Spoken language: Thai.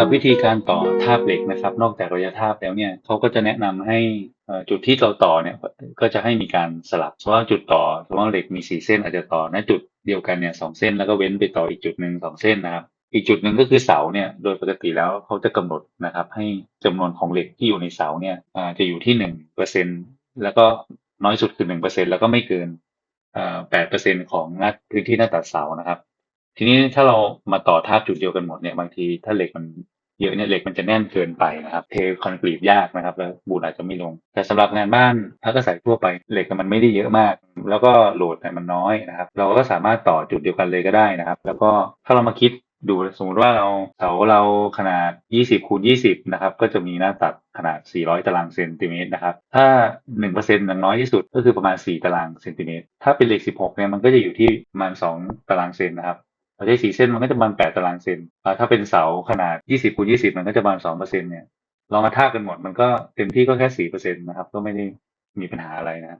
หรับวิธีการต่อทาบเหล็กนะครับ นอกจากระยะทาบแล้วเนี่ยเขาก็จะแนะนำให้จุดที่เราต่อเนี่ยก็จะให้มีการสลับเพราะว่าจุดต่อสมมติว่าเหล็กมีสี่เส้นอาจจะต่อณจุดเดียวกันเนี่ยสองเส้นแล้วก็เว้นไปต่ออีกจุดหนึ่งสองเส้นนะครับ อีกจุดหนึ่งก็คือเสาเนี่ยโดยปกติแล้วเขาจะกำหนดนะครับ ให้จำนวนของเหล็กที่อยู่ในเสาเนี่ยจะอยู่ที่หนึ่งเปอร์เซ็นแล้วก็น้อยสุดคือหนึ่งเปอร์เซ็นแล้วก็ไม่เกินแปดเปอร์เซ็นของพื้นที่หน้าตัดเสานะครับ ทีนี้ถ้าเรามาต่อท่าบจุดเดียวกันหมดเนี่ยบางทีถ้าเหล็กมันเยอะเนี่ยเหล็กมันจะแน่นเกินไปนะครับ เทคอนกรีตยากนะครับ แล้วบูนอาจจะไม่ลง แต่สำหรับงานบ้านพักอาศัยทั่วไปเหล็กมันไม่ได้เยอะมาก แล้วก็โหลดเนี่ยมันน้อยนะครับ เราก็สามารถต่อจุดเดียวกันเลยก็ได้นะครับ แล้วก็ถ้าเรามาคิดดูสมมติว่าเราเสาเราขนาด 20คูณ20 นะครับ ก็จะมีหน้าตัดขนาด 400 ตารางเซนติเมตรนะครับ ถ้า 1%อย่างน้อยที่สุดก็คือประมาณ 4 ตารางเซนติเมตร ถ้าเป็นเหล็ก 16 เนี่ยมันก็จะอยู่ที่ประมาณ 2 ตารางเซนนะครับ เราใช้สี่เส้นมันก็จะประมาณ8ตารางเซนถ้าเป็นเสาขนาดยี่สิบคูณยี่สิบมันก็จะประมาณสองเนี่ยลองมาท่ากันหมดมันก็เต็มที่ก็แค่สี่เปอร์เซ็นนะครับ ก็ไม่ได้มีปัญหาอะไรนะ